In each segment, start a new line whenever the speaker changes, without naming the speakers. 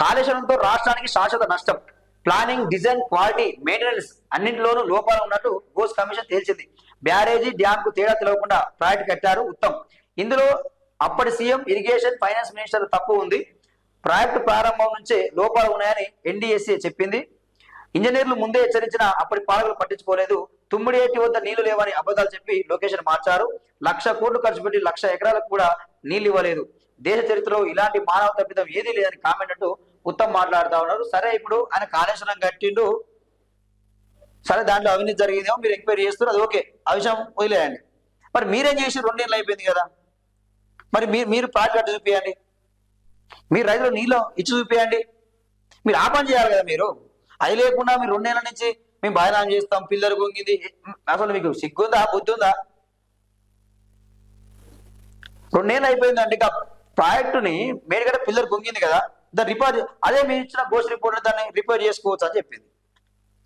కాళేశ్వరంతో రాష్ట్రానికి శాశ్వత నష్టం. ప్లానింగ్ డిజైన్ క్వాలిటీ మెయింటెనెన్స్ అన్నింటిలోనూ లోపాలు ఉన్నట్టు గోస్ కమిషన్ తేల్చింది. బ్యారేజీ డ్యామ్కు తేడా తెలవకుండా ప్రాజెక్ట్ కట్టారు ఉత్తమ్. ఇందులో అప్పటి సీఎం ఇరిగేషన్ ఫైనాన్స్ మినిస్టర్ తప్పు ఉంది. ప్రాజెక్టు ప్రారంభం నుంచే లోపాలు ఉన్నాయని ఎన్డీఎస్ఏ చెప్పింది. ఇంజనీర్లు ముందే హెచ్చరించిన అప్పటి పాలకులు పట్టించుకోలేదు. తుమ్మిడియేటి వద్ద నీళ్ళు లేవని అబద్ధాలు చెప్పి లొకేషన్ మార్చారు. లక్ష కోట్లు ఖర్చు పెట్టి లక్ష ఎకరాలకు కూడా నీళ్ళు ఇవ్వలేదు. దేశ చరిత్రలో ఇలాంటి మానవ తప్పిదం ఏదీ లేదని కామెంట్ అంటూ ఉత్తమ్ మాట్లాడుతూ ఉన్నారు. సరే ఇప్పుడు ఆయన కాళేశ్వరం కట్టిండు. సరే దాంట్లో అవినీతి జరిగిందేమో మీరు ఎంక్వైరీ చేస్తారు అది ఓకే. ఆ విషయం వదిలేయండి. మరి మీరేం చేసి రెండేళ్ళు అయిపోయింది కదా. మరి మీరు మీరు ప్రాజెక్ట్ చూపించండి మీరు రైతులు నీళ్ళు ఇచ్చి చూపించండి మీరు ఆ పని చేయాలి కదా మీరు. అది లేకుండా మీరు రెండేళ్ళ నుంచి మేము బయలాం చేస్తాం. పిల్లలు కొంగింది అసలు మీకు సిగ్గుందా? బుద్ధి ఉందా రెండేళ్ళు అయిపోయిందండి ఇక ప్రాజెక్టుని మేడిగడ పిల్లలు కొంగింది కదా. దాన్ని రిపేర్ అదే మీరు ఇచ్చిన గోస్ట్ రిపోర్ట్ దాన్ని రిపేర్ చేసుకోవచ్చు అని చెప్పింది.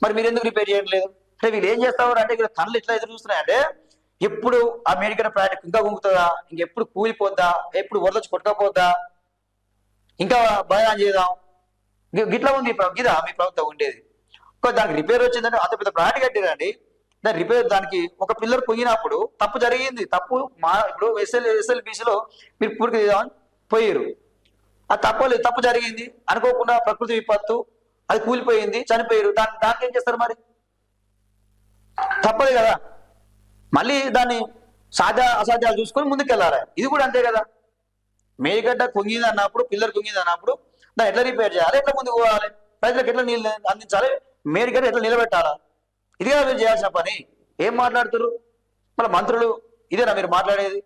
మరి మీరు ఎందుకు రిపేర్ చేయట్లేదు? అంటే వీళ్ళు ఏం చేస్తారు అంటే ఇక్కడ కళ్ళు ఎట్లా ఎదురు చూస్తున్నాయంటే ఎప్పుడు ఆ మెడికల్ ప్రాజెక్ట్ ఇంకా గుంగుతుందా ఇంకెప్పుడు కూలిపోద్దా? ఎప్పుడు వరదొచ్చి కొట్టకపోద్దా? ఇంకా భయం చేద్దాం. గిట్లా ఉంది గిదా మీ ప్రభుత్వం ఉండేది. ఒక దానికి రిపేర్ వచ్చిందంటే అంత పెద్ద ప్రాజెక్ట్ కట్టిరండి దాని రిపేర్ దానికి ఒక పిల్లర్ పొంగినప్పుడు తప్పు జరిగింది. తప్పు మా ఇప్పుడు ఎస్ఎల్ ఎస్ఎల్బిసిలో మీరు పూర్తి చేద్దామని పోయారు అది తప్పలేదు తప్పు జరిగింది. అనుకోకుండా ప్రకృతి విపత్తు అది కూలిపోయింది చనిపోయారు. దాన్ని దానికి ఏం చేస్తారు మరి? తప్పదు కదా. మళ్ళీ దాన్ని సాధ్య అసాధ్యాలు చూసుకొని ముందుకెళ్ళాలి. ఇది కూడా అంతే కదా. మేడిగడ్డ కుంగింది అన్నప్పుడు పిల్లర్ కుంగింది అన్నప్పుడు దాన్ని ఎట్లా రిపేర్ చేయాలి? ఎట్లా ముందుకు పోవాలి? రైతులకు ఎట్లా నీళ్ళు అందించాలి? మేడిగడ్డ ఎట్లా నిలబెట్టాలా? ఇది కదా మీరు చేయాల్సిన పని. ఏం మాట్లాడుతున్నారు మళ్ళీ మంత్రులు ఇదేనా మీరు మాట్లాడేది?